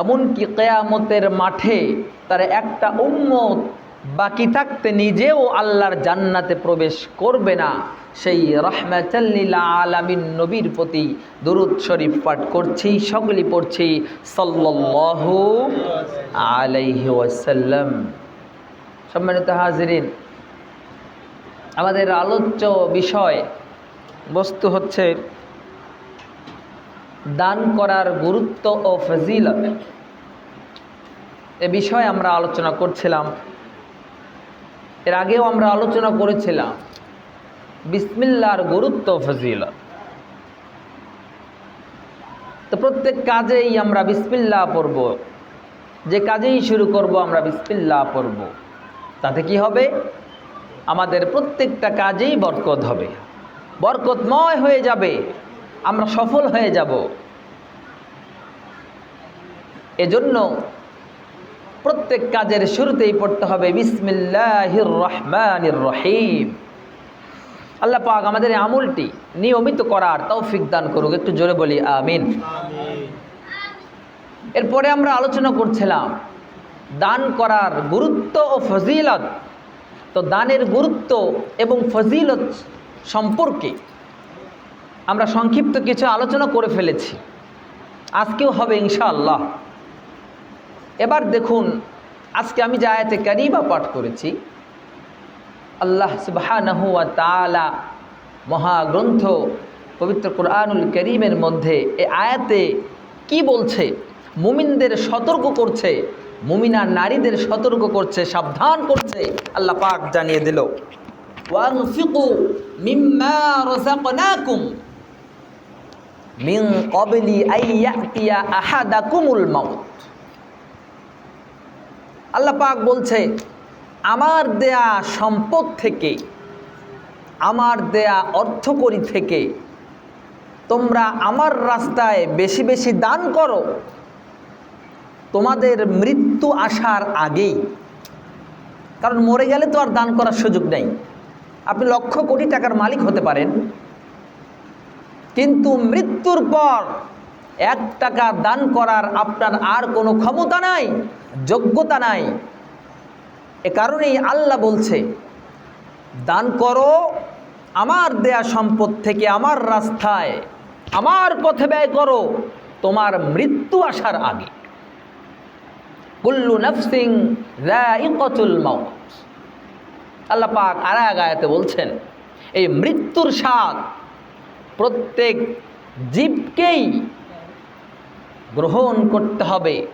এমনকি কেয়ামতের মাঠে তার একটা উম্মত বাকি থাকতে নিজেও আল্লাহর জান্নাতে প্রবেশ করবে না। সেই রহমাচাল্লিল আলামিন নবীর প্রতি দুরুদ শরীফ পাঠ করছি সকলেই পড়ছি, সাল্লাল্লাহু আলাইহি ওয়াসাল্লাম। সম্মানিত হাজিরিন, আমাদের আলোচ্য বিষয় বস্তু হচ্ছে দান করার গুরুত্ব ও ফজিলত। এ বিষয়ে আমরা আলোচনা করছিলাম। এর আগেও আমরা আলোচনা করেছিলাম। বিসমিল্লার গুরুত্ব ও ফজিলত। তো প্রত্যেক কাজেই আমরা বিসমিল্লা পড়ব। যে কাজেই শুরু করব, আমরা বিসমিল্লা পড়ব। তাতে কি হবে? আমাদের প্রত্যেকটা কাজেই বরকত হবে। বরকতময় হয়ে যাবে। আমরা সফল হয়ে যাব। এজন্য প্রত্যেক কাজের শুরুতেই পড়তে হবে, বিসমিল্লাহির রহমানির রহিম। আল্লাহ পাক আমাদের এই আমলটি নিয়মিত করার তৌফিক দান করুক। একটু জোরে বলি, আমিন। এরপরে আমরা আলোচনা করছিলাম দান করার গুরুত্ব ও ফজিলত। তো দানের গুরুত্ব এবং ফজিলত সম্পর্কে আমরা সংক্ষিপ্ত কিছু আলোচনা করে ফেলেছি। আজকেও হবে ইনশাআল্লাহ। এবার দেখুন, আজকে আমি যে আয়াতে কারিমা পাঠ করেছি, আল্লাহ সুবহানাহু ওয়া তাআলা মহাগ্রন্থ পবিত্র কোরআনুল করিমের মধ্যে এ আয়াতে কি বলছে? মুমিনদের সতর্ক করছে, মুমিনা নারীদের সতর্ক করছে, সাবধান করছে, আল্লাহ পাক জানিয়ে দিল। রাযাকনাকুম। মিন ক্বাবলি আইয়াতিয়া আহাদাকুমুল মাউত। আল্লাহ পাক বলছে, আমার দেয়া সম্পদ থেকে, আমার দেয়া অর্থকরী থেকে তোমরা আমার রাস্তায় বেশি বেশি দান করো। তোমাদের মৃত্যু আসার আগেই। কারণ মরে গেলে তো আর দান করার সুযোগ নেই। আপনি লক্ষ কোটি টাকার মালিক হতে পারেন, কিন্তু মৃত্যুর পর এক টাকা দান করার আপনার আর কোনো ক্ষমতা নাই, যোগ্যতা নাই। এ কারণেই আল্লাহ বলছে, দান করো আমার দেয়া সম্পদ থেকে আমার রাস্তায়, আমার পথে ব্যয় করো, তোমার মৃত্যু আসার আগে। কুল্লু নফসিং রাইকতুল মাউত। আল্লাহ পাক আর এক আয়াতে বলছেন, এই মৃত্যুর স্বাদ প্রত্যেক জীবকেই গ্রহণ করতে হবে,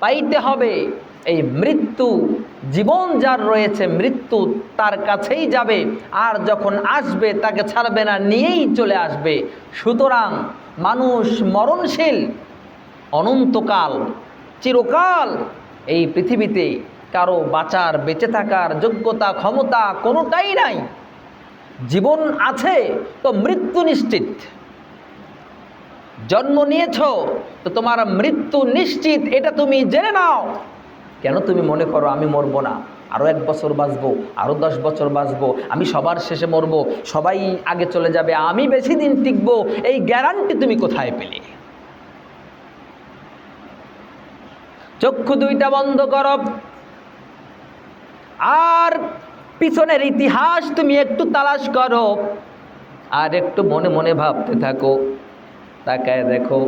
পাইতে হবে। এই মৃত্যু, জীবন যার রয়েছে, মৃত্যু তার কাছেই যাবে। আর যখন আসবে, তাকে ছাড়বে না, নিয়েই চলে আসবে। সুতরাং মানুষ মরণশীল, অনন্তকাল, চিরকাল এই পৃথিবীতে কারও বাঁচার, বেঁচে থাকার যোগ্যতা, ক্ষমতা কোনোটাই নাই। জীবন আছে, তো মৃত্যু নিশ্চিত। জন্ম নিয়েছ, তো তোমার মৃত্যু নিশ্চিত, এটা তুমি জেনে নাও। কেন তুমি মনে করো আমি মরবো না? আরও এক বছর বাঁচবো আরও দশ বছর বাঁচবো, আমি সবার শেষে মরবো, সবাই আগে চলে যাবে, আমি বেশি দিন টিকবো, এই গ্যারান্টি তুমি কোথায় পেলে? চক্ষু দুইটা বন্ধ করো। আর পিছনের ইতিহাস তুমি একটু তালাশ করো। আর একটু মনে মনে ভাবতে থাকো। তাকায় দেখো,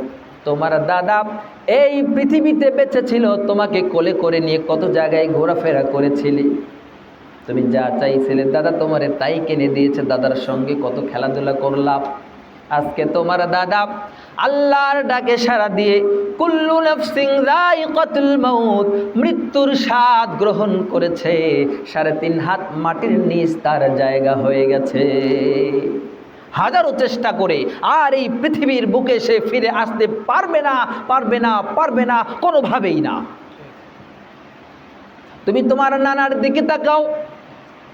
তোমার দাদা এই পৃথিবীতে বেঁচে ছিল তোমাকে কোলে করে নিয়ে কত জায়গায় ঘোরাফেরা করেছিলি। তুমি যা চাইছিলে, দাদা তোমারে তাই কিনে দিয়েছে, দাদার সঙ্গে কত খেলাধুলা করলাম। আজকে তোমার দাদা আল্লাহর ডাকে সারা দিয়ে, কুল্লু নফসিং রাইকাতুল মাউত, মৃত্যুর স্বাদ গ্রহণ করেছে। সাড়ে তিন হাত মাটির নিচ তার জায়গা হয়ে গেছে। হাজারো চেষ্টা করে, আর এই পৃথিবীর বুকে সে ফিরে আসতে পারবে না পারবে না পারবে না, কোনোভাবেই না। তুমি তোমার নানার দিকে তাকাও,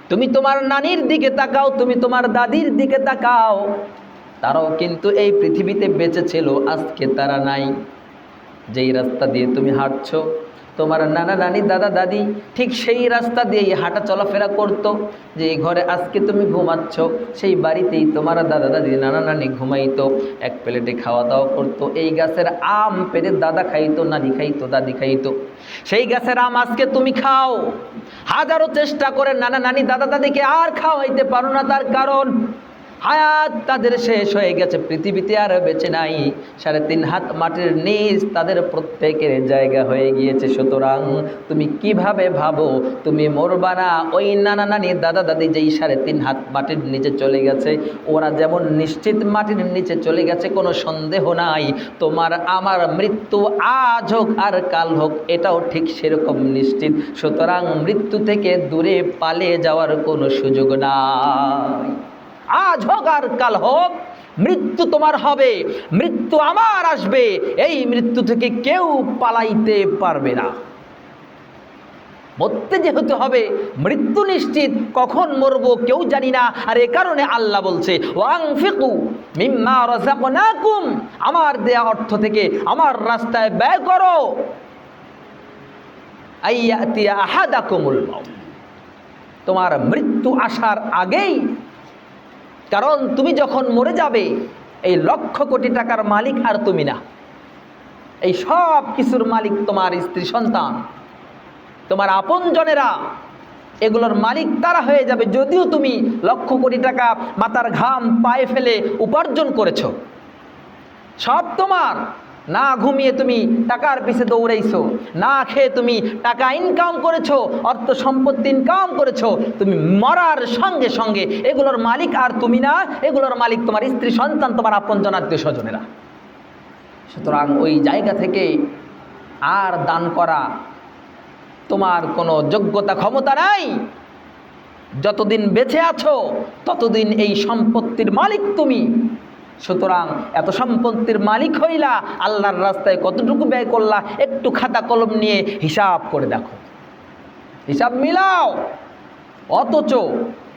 তুমি তোমার নানির দিকে তাকাও, তুমি তোমার দাদির দিকে তাকাও। তারাও কিন্তু এই পৃথিবীতে বেঁচে ছিল, আজকে তারা নাই। যেই রাস্তা দিয়ে তুমি হাঁটছো তোমার নানা নানি, দাদা দাদি ঠিক সেই রাস্তা দিয়েই হাঁটা চলাফেরা করতো যে এই ঘরে আজকে তুমি ঘুমাচ্ছ, সেই বাড়িতেই তোমার দাদা দাদি, নানা নানি ঘুমাইতো, এক প্লেটে খাওয়া দাওয়া করতো, এই গাছের আম পেরে দাদা খাইতো, নানি খাইতো, দাদি খাইতো। সেই গাছের আম আজকে তুমি খাও। হাজারো চেষ্টা করে নানা নানি, দাদা দাদিকে আর খাওয়াইতে পারো না তার কারণ। হায়াত তাদের শেষ হয়ে গেছে, পৃথিবীতে আর বেঁচে নাই। সাড়ে তিন হাত মাটির নিচ তাদের প্রত্যেকের জায়গা হয়ে গিয়েছে। সুতরাং তুমি কীভাবে ভাবো, তুমি মরবা না? ওই নানা নানি দাদা দাদি যেই সাড়ে তিন হাত মাটির নিচে চলে গেছে, ওরা যেমন নিশ্চিত মাটির নিচে চলে গেছে, কোনো সন্দেহ নাই। তোমার আমার মৃত্যু আজ হোক আর কাল হোক, এটাও ঠিক সেরকম নিশ্চিত। সুতরাং মৃত্যু থেকে দূরে পালিয়ে যাওয়ার কোনো সুযোগ নাই। আজ হোক আর কাল হোক, মৃত্যু তোমার হবে, মৃত্যু আমার আসবে, এই মৃত্যু থেকে কেউ পালাইতে পারবে না। মরতে যেহেতু হবে, মৃত্যু নিশ্চিত, কখন মরবো কেউ জানি না, আর এ কারণে আল্লাহ বলছে মিম্মা আমার দেয়া অর্থ থেকে আমার রাস্তায় ব্যয় করো। তোমার মৃত্যু আসার আগেই কারণ তুমি যখন মরে যাবে, এই লক্ষ কোটি টাকার মালিক আর তুমি না। এই সব কিছুর মালিক তোমার স্ত্রী সন্তান। তোমার আপনজনেরা, এগুলোর মালিক তারা হয়ে যাবে যদিও তুমি লক্ষ কোটি টাকা মাতার ঘাম পায়ে ফেলে উপার্জন করেছ। সব তোমার। না ঘুমিয়ে তুমি টাকার পিছে দৌড়াইছো, না খেয়ে তুমি টাকা ইনকাম করেছ, অর্থ সম্পত্তি ইনকাম করেছ, তুমি মরার সঙ্গে সঙ্গে এগুলোর মালিক আর তুমি না, এগুলোর মালিক তোমার স্ত্রী, সন্তান, তোমার আপনজন আত্মীয় স্বজনেরা। সুতরাং ওই জায়গা থেকে আর দান করা তোমার কোনো যোগ্যতা ক্ষমতা নাই। যতদিন বেঁচে আছো, ততদিন এই সম্পত্তির মালিক তুমি। সুতরাং এত সম্পত্তির মালিক হইলা আল্লাহর রাস্তায় কতটুকু ব্যয় করলা, একটু খাতা কলম নিয়ে হিসাব করে দেখো। হিসাব মিলাও। অথচ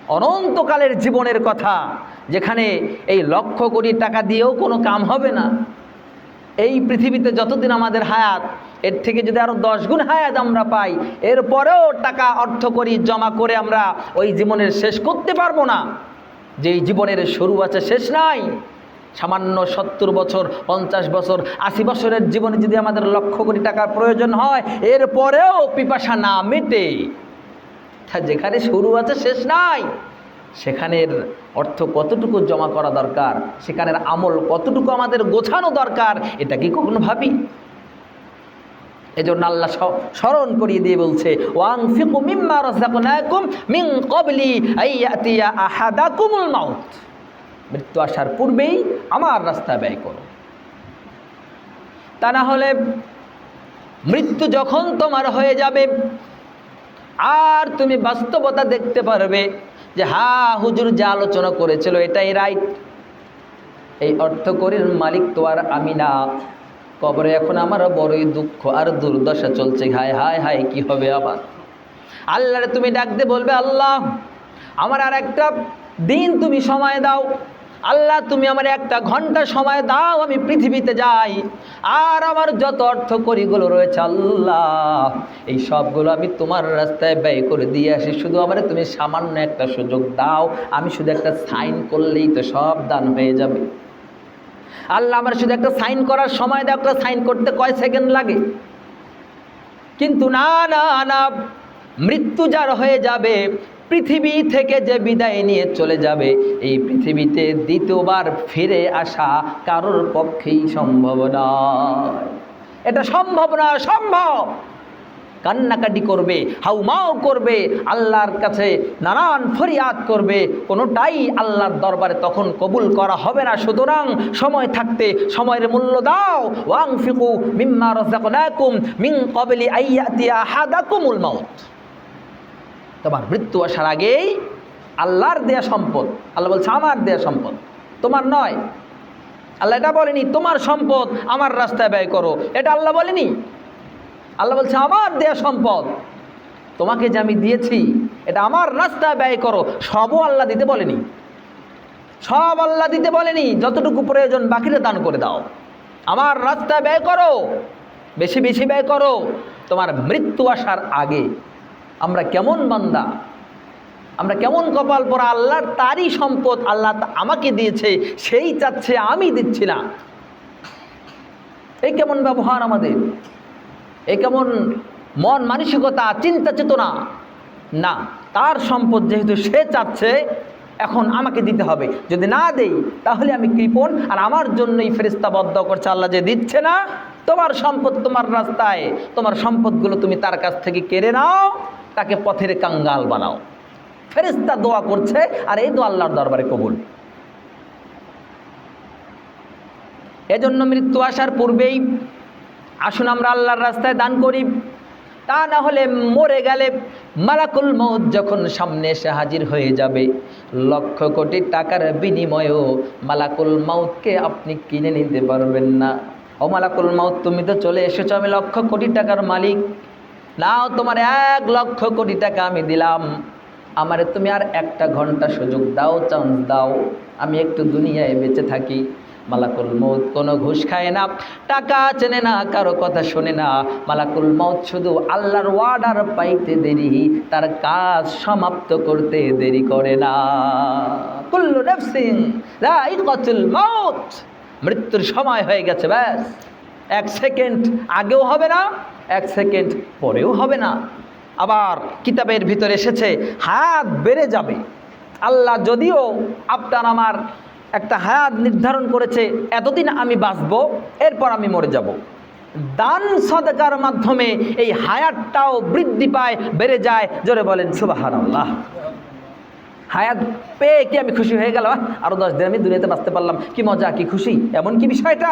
অনন্তকালের জীবনের কথা, যেখানে এই লক্ষ কোটি টাকা দিয়েও কোনো কাম হবে না। এই পৃথিবীতে যতদিন আমাদের হায়াত, এর থেকে যদি আরও দশ গুণ হায়াত আমরা পাই এরপরেও টাকা অর্থ করি, জমা করে আমরা ওই জীবনের শেষ করতে পারব না। যেই জীবনের শুরু আছে, শেষ নাই। সামান্য সত্তর বছর, পঞ্চাশ বছর, আশি বছরের জীবনে যদি আমাদের লক্ষ কোটি টাকার প্রয়োজন হয়, এরপরেও পিপাসা না মেটে। তা যেখানে শুরু আছে, শেষ নাই। সেখানের অর্থ কতটুকু জমা করা দরকার? সেখানের আমল কতটুকু আমাদের গোছানো দরকার? এটা কি কখনো ভাবি? এজন্য আল্লাহ স্মরণ করিয়ে দিয়ে বলছে ওয়াং ফিকু মিম্মা রাযাকনাকুম মিন ক্বাবলি আইয়াতিয়া আহাদাকুমুল মাউত। মৃত্যু আসার পূর্বেই আমার রাস্তা ব্যয় করো। তা না হলে মৃত্যু যখন তোমার হয়ে যাবে, আর তুমি বাস্তবতা দেখতে পারবে যে, হা, হুজুর যা আলোচনা করেছিল এটাই রাইট এই অর্থকরীর মালিক তো আর আমি না। কবরে এখন আমার বড়ই দুঃখ আর দুর্দশা চলছে। হায় হায় হায়, কি হবে আবার? আল্লাহরে তুমি ডাকতে বলবে, আল্লাহ, আমার আর একটা দিন তুমি সময় দাও। আল্লাহ, তুমি আমার একটা ঘণ্টা সময় দাও, আমি পৃথিবীতে যাই। আর আমার যত অর্থ করিগুলো রয়েছে, আল্লাহ, এই সবগুলো আমি তোমার রাস্তায় ব্যয় করে দিয়ে আসি। শুধু আমার তুমি সামান্য একটা সুযোগ দাও, আমি শুধু একটা সাইন করলেই তো সব দান হয়ে যাবে। আল্লাহ, আমার শুধু একটা সাইন করার সময় দাও, একটা সাইন করতে কয় সেকেন্ড লাগে? কিন্তু না না না, মৃত্যু যার হয়ে যাবে পৃথিবী থেকে যে বিদায় নিয়ে চলে যাবে, এই পৃথিবীতে দ্বিতীয়বার ফিরে আসা কারোর পক্ষেই সম্ভব নয়। এটা সম্ভব না সম্ভব কান্নাকাটি করবে হাউমাও করবে, আল্লাহর কাছে নানান ফরিয়াদ করবে, কোনোটাই আল্লাহর দরবারে তখন কবুল করা হবে না। সুতরাং সময় থাকতে সময়ের মূল্য দাও। ওয়াং ফিকু মিম্মা রাযাকনাকুম মিন ক্বাবলি আইয়াতিয়া আহাদাকুমুল মাউত। তোমার মৃত্যু আসার আগেই আল্লাহর দেয়া সম্পদ। আল্লাহ বলছে, আমার দেয়া সম্পদ। তোমার নয়। আল্লাহ এটা বলেনি, তোমার সম্পদ আমার রাস্তায় ব্যয় করো। এটা আল্লাহ বলেনি। আল্লাহ বলছে, আমার দেয়া সম্পদ। তোমাকে যে আমি দিয়েছি, এটা আমার রাস্তায় ব্যয় করো। সবও আল্লাহ দিতে বলেনি। সব আল্লাহ দিতে বলেনি। যতটুকু প্রয়োজন বাকিটা দান করে দাও। আমার রাস্তায় ব্যয় করো। বেশি বেশি ব্যয় করো। তোমার মৃত্যু আসার আগে আমরা কেমন বান্দা? আমরা কেমন কপাল পরা আল্লাহর? তারই সম্পদ আল্লাহ আমাকে দিয়েছে, সেই চাচ্ছে আমি দিচ্ছি না। এই কেমন ব্যবহার আমাদের? এই কেমন মন মানসিকতা, চিন্তা চেতনা? না, তার সম্পদ যেহেতু সে চাচ্ছে, এখন আমাকে দিতে হবে। যদি না দেই, তাহলে আমি কৃপণ, আর আমার জন্যই ফেরিস্তা বদ্ধ করছে আল্লাহ যে দিচ্ছে না, তোমার সম্পদ তোমার রাস্তায়, তোমার সম্পদগুলো তুমি তার কাছ থেকে কেড়ে নাও। তাকে পথের কাঙ্গাল বানাও। ফেরিস্তা দোয়া করছে, আর এই দোয়া আল্লাহর দরবারে কবুল। এজন্য মৃত্যু আসার পূর্বেই আসুন আমরা আল্লাহর রাস্তায় দান করি। তা না হলে মরে গেলে মালাকুল মৌত যখন সামনে এসে হাজির হয়ে যাবে। লক্ষ কোটি টাকার বিনিময়েও মালাকুল মাউতকে আপনি কিনে নিতে পারবেন না। ও মালাকুল মাউত, তুমি তো চলে এসেছ আমি লক্ষ কোটি টাকার মালিক। নাও, তোমার এক লক্ষ কোটি টাকা আমি দিলাম। আমারে তুমি আর একটা ঘণ্টা সুযোগ দাও চান্স দাও। আমি একটু দুনিয়ায় বেঁচে থাকি। মালাকুল মৌত কোনো ঘুষ খায় না। টাকা চেনে না, কারও কথা শোনে না। মালাকুল মৌত শুধু আল্লাহর ওয়ার্ডার পাইতে দেরি, তার কাজ সমাপ্ত করতে দেরি করে না। কুল্লু নফসিং মৃত্যুর সময় হয়ে গেছে, ব্যাস। এক সেকেন্ড আগেও হবে না। এক সেকেন্ড পরেও হবে না। আবার কিতাবের ভিতরে এসেছে, হায়াত বেড়ে যাবে। আল্লাহ যদিও আপনার আমার একটা হায়াত নির্ধারণ করেছে, এতদিন আমি বাঁচব, এরপর আমি মরে যাব। দান সদকার মাধ্যমে এই হায়াতটাও বৃদ্ধি পায়, বেড়ে যায়। জোরে বলেন সুবাহান আল্লাহ হায়াত পেয়ে কি আমি খুশি হয়ে গেলাম? আরও দশ দিন আমি দুনিয়াতে বাঁচতে পারলাম। কি মজা, কি খুশি? এমন কি বিষয়টা?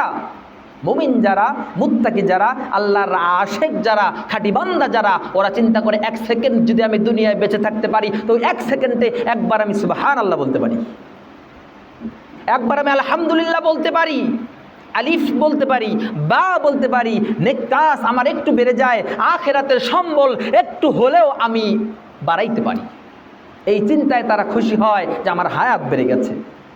মুমিন যারা, মুত্তাকি যারা, আল্লাহর আশেক যারা খাঁটি বান্দা যারা, ওরা চিন্তা করে এক সেকেন্ড যদি আমি দুনিয়ায় বেঁচে থাকতে পারি, তো এক সেকেন্ডে একবার আমি সুবাহান আল্লাহ বলতে পারি। একবার আমি আলহামদুলিল্লাহ বলতে পারি, আলিফ বলতে পারি, বা বলতে পারি নেকাস আমার একটু বেড়ে যায়, আখেরাতের সম্বল একটু হলেও আমি বাড়াইতে পারি। এই চিন্তায় তারা খুশি হয় যে আমার হায়াত বেড়ে গেছে।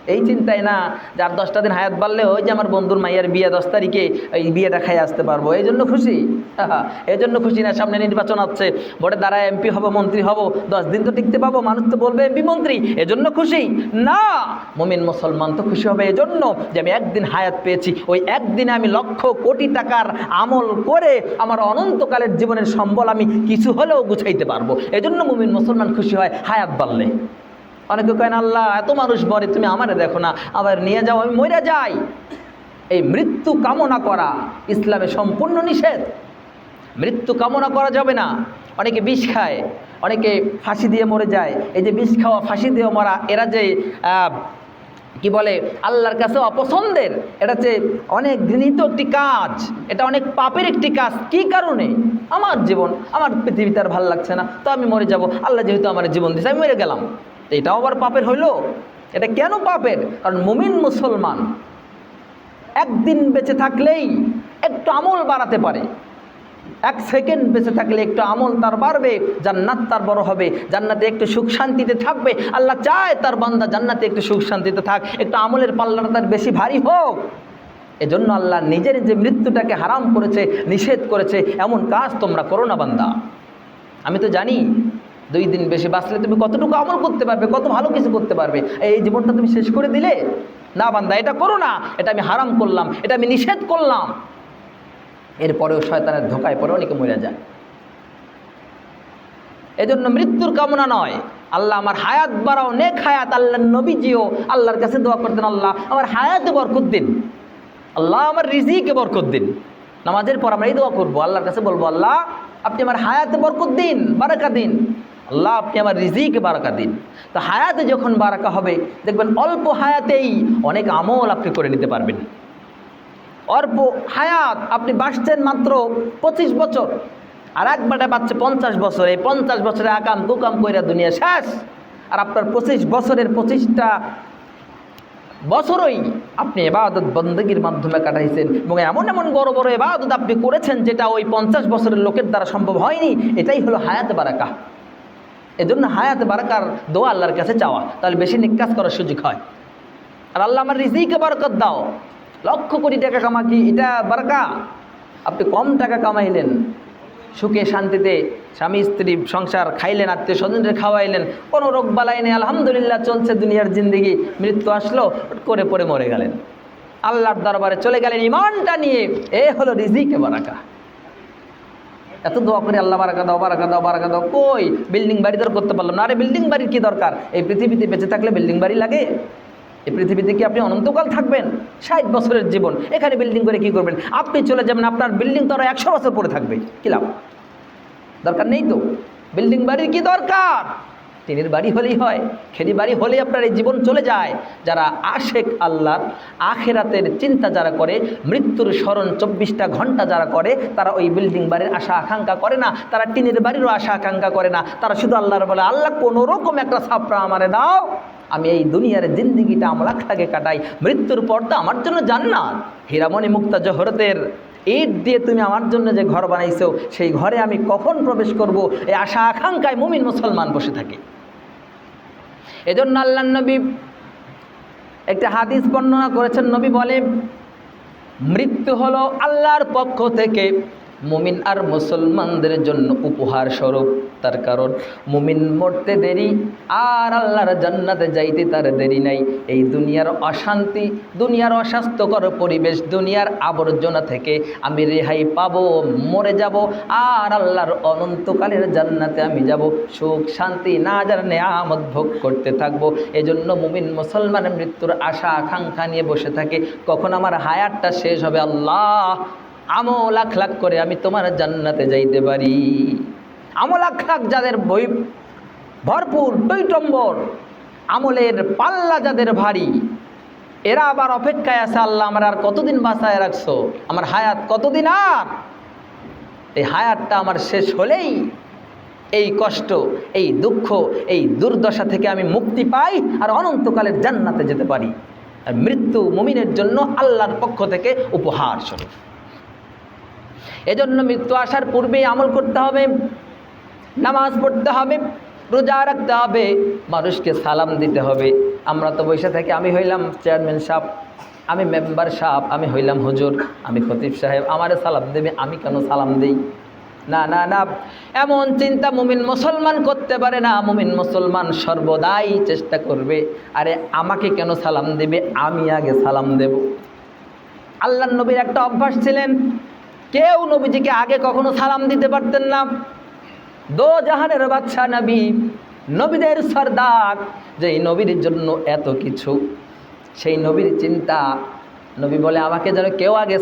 এই চিন্তায় না যে আর দশটা দিন হায়াত বাড়লে ওই যে আমার বন্ধুর মাইয়ার বিয়ে দশ তারিখে এই বিয়েটা খাই আসতে পারব। এই জন্য খুশি। এই জন্য খুশি না, সামনে নির্বাচন আছে, ভোটে দ্বারা এমপি হব, মন্ত্রী হব, দশ দিন তো টিকতে পাবো, মানুষ তো বলবে এমপি মন্ত্রী। এজন্য খুশি। না, মমিন মুসলমান তো খুশি হবে। এজন্য যে আমি একদিন হায়াত পেয়েছি, ওই একদিনে আমি লক্ষ কোটি টাকার আমল করে আমার অনন্তকালের জীবনের সম্বল আমি কিছু হলেও গুছাইতে পারব। এজন্য মুমিন মুসলমান খুশি হয় হায়াত বাড়লে। অনেকে কেন আল্লাহ, এত মানুষ মরে, তুমি আমারে দেখো না, আবার নিয়ে যাও, আমি মরে যাই। এই মৃত্যু কামনা করা ইসলামে সম্পূর্ণ নিষেধ। মৃত্যু কামনা করা যাবে না। অনেকে বিষ খায়, অনেকে ফাঁসি দিয়ে মরে যায়। এই যে বিষ খাওয়া, ফাঁসি দিয়ে মরা, এরা যে কি বলে, আল্লাহর কাছে অপছন্দের, এটা যে অনেক ঘৃণিত একটি কাজ, এটা অনেক পাপের একটি কাজ, কি কারণে? আমার জীবন, আমার পৃথিবীতে আর ভালো লাগছে না, তো আমি মরে যাব। আল্লাহ যেহেতু আমার জীবন দিয়েছে আমি মরে গেলাম। এটাও আবার পাপের হইল? এটা কেন পাপের? কারণ মুমিন মুসলমান একদিন বেঁচে থাকলেই একটু আমল বাড়াতে পারে। এক সেকেন্ড বেঁচে থাকলে একটু আমল তার বাড়বে, জান্নাত তার বড় হবে, জান্নাতে একটু সুখ শান্তিতে থাকবে। আল্লাহ চায় তার বান্দা জান্নাতে একটু সুখ শান্তিতে থাক, একটু আমলের পাল্লাটা তার বেশি ভারী হোক। এজন্য আল্লাহ নিজের নিজে মৃত্যুটাকে হারাম করেছে, নিষেধ করেছে, এমন কাজ তোমরা করো না বান্দা। আমি তো জানি দুই দিন বেশি বাঁচলে তুমি কতটুকু আমল করতে পারবে, কত ভালো কিছু করতে পারবে? এই জীবনটা তুমি শেষ করে দিলে? না বান্দা, এটা করো না। এটা আমি হারাম করলাম, এটা আমি নিষেধ করলাম। এরপরেও শয়তানের ধোকায় পরে অনেকে মরে যায়। এজন্য মৃত্যুর কামনা নয়। আল্লাহ আমার হায়াত বাড়াও, নেক হায়াত আল্লাহ নবীজিও আল্লাহর কাছে দোয়া করতেন, আল্লাহ আমার হায়াতে বরকত দিন। আল্লাহ আমার রিজিকে বরকত দিন। নামাজের পর আমরা এই দোয়া করব, আল্লাহর কাছে বলব, আল্লাহ, আপনি আমার হায়াতে বরকত দিন, বারাকা দিন। আল্লাহ, আপনি আমার রিজিকে বারাকা দিন। তো হায়াতে যখন বারাকা হবে, দেখবেন অল্প হায়াতেই অনেক আমল আপনি করে নিতে পারবেন। অল্প হায়াত আপনি বাঁচছেন মাত্র পঁচিশ বছর। আর একবারে পাচ্ছে পঞ্চাশ বছর পঞ্চাশ বছরে আকাম কুকাম কইরা দুনিয়া শেষ। আর আপনার পঁচিশ বছরের পঁচিশটা বছরই আপনি এবাদত বন্দগির মাধ্যমে কাটাইছেন এবং এমন এমন বড় বড় এবাদত আপনি করেছেন যেটা ওই পঞ্চাশ বছরের লোকের দ্বারা সম্ভব হয়নি, এটাই হলো হায়াত বারাকা। এজন্য হায়াত বারাকার দোয়া আল্লাহর কাছে চাওয়া। তাহলে বেশি নিকাজ করার সুযোগ হয়। আর আল্লাহ আমার রিজিকে বরকত দাও। লক্ষ কোটি টাকা কামা কি এটা বারাকা। আপনি কম টাকা কামাইলেন, সুখে শান্তিতে স্বামী, স্ত্রী, সংসার খাইলেন, আত্মীয় স্বজনদের খাওয়াইলেন, কোনো রোগ বালাই নেই, আলহামদুলিল্লাহ চলছে দুনিয়ার জিন্দিগি, মৃত্যু আসলো করে পরে মরে গেলেন। আল্লাহর দরবারে চলে গেলেন ইমানটা নিয়ে, এ হলো রিজিকে বারাকা। এত দোয়া করি, আল্লাহ বারাকা দাও বারাকা দাও বারাকা দাও। কই? বিল্ডিং বাড়ি দর করতে পারলাম না। আরে বিল্ডিং বাড়ির কী দরকার? এই পৃথিবীতে বেঁচে থাকলে বিল্ডিং বাড়ি লাগে। এই পৃথিবীতে কি আপনি অনন্তকাল থাকবেন? ষাট বছরের জীবন। এখানে বিল্ডিং করে কি করবেন? আপনি চলে যাবেন, আপনার বিল্ডিং তো আরও একশো বছর পরে থাকবে। কি লাভ? দরকার নেই তো। বিল্ডিং বাড়ির কি দরকার? টিনের বাড়ি হলেই হয়, খেরি বাড়ি হলেই আপনার এই জীবন চলে যায়। যারা আশেক আল্লাহর আখেরাতের চিন্তা যারা করে, মৃত্যুর স্মরণ চব্বিশটা ঘণ্টা যারা করে, তারা ওই বিল্ডিং বাড়ির আশা আকাঙ্ক্ষা করে না, তারা টিনের বাড়িরও আশা আকাঙ্ক্ষা করে না, তারা শুধু আল্লাহর বলে, আল্লাহ কোনো রকম একটা ছাপড়া আমারে দাও, আমি এই দুনিয়ার জিন্দিগিটা, আমলাখটাকে কাটাই, মৃত্যুর পর তো আমার জন্য জান্নাত। হীরামণি মুক্তা জহরতের ইট দিয়ে তুমি আমার জন্য যে ঘর বানাইছো, সেই ঘরে আমি কখন প্রবেশ করব? এই আশা আকাঙ্ক্ষায় মুমিন মুসলমান বসে থাকে। এজন্য আল্লাহ নবী একটা হাদিস বর্ণনা করেছেন। নবী বলে মৃত্যু হলো আল্লাহর পক্ষ থেকে। মুমিন আর মুসলমানদের জন্য উপহার স্বরূপ। তার কারণ, মুমিন মরতে দেরি আর আল্লাহর জান্নাতে যাইতে তার দেরি নাই। এই দুনিয়ার অশান্তি, দুনিয়ার অস্বাস্থ্যকর পরিবেশ, দুনিয়ার আবর্জনা থেকে আমি রেহাই পাব, মরে যাব আর আল্লাহর অনন্তকালের জান্নাতে আমি যাব। সুখ, শান্তি, না যার আমদ ভোগ করতে থাকব। এজন্য মুমিন মুসলমানের মৃত্যুর আশা, আকাঙ্ক্ষা নিয়ে বসে থাকে। কখন আমার হায়ারটা শেষ হবে আল্লাহ? আমো লাখ লাখ করে আমি তোমার জান্নাতে যাইতে পারি। আমো লাখ লাখ যাদের বই ভরপুর টৈটম্বর আমলের পাল্লা যাদের ভারী, এরা আবার অপেক্ষায় আছে, আল্লাহ আমার আর কতদিন বাঁচায় রাখছো? আমার হায়াত কতদিন আর? এই হায়াতটা আমার শেষ হলেই এই কষ্ট, এই দুঃখ, এই দুর্দশা থেকে আমি মুক্তি পাই আর অনন্তকালের জান্নাতে যেতে পারি। আর মৃত্যু মুমিনের জন্য আল্লাহর পক্ষ থেকে উপহার স্বরূপ। এজন্য মৃত্যু আসার পূর্বেই আমল করতে হবে, নামাজ পড়তে হবে, রোজা রাখতে হবে, মানুষকে সালাম দিতে হবে। আমরা তো বসে থাকি, আমি হইলাম চেয়ারম্যান সাহেব, আমি মেম্বার সাহেব, আমি হইলাম হুজুর, আমি খতিব সাহেব, আমারে সালাম দেবে, আমি কেন সালাম দিই? না না না, এমন চিন্তা মুমিন মুসলমান করতে পারে না, মুমিন মুসলমান সর্বদাই চেষ্টা করবে, আরে আমাকে কেন সালাম দেবে, আমি আগে সালাম দেব। আল্লাহ নবীর একটা অভ্যাস ছিলেন কেউ নবীজিকে আগে কখনো সালাম দিতে পারতেন না। দো জাহানের বাচ্চা নবী, নবীদের সর্দার যে এই নবীর জন্য এত কিছু, সেই নবীর চিন্তা, নবী বলে আমাকে যেন কেউ আগে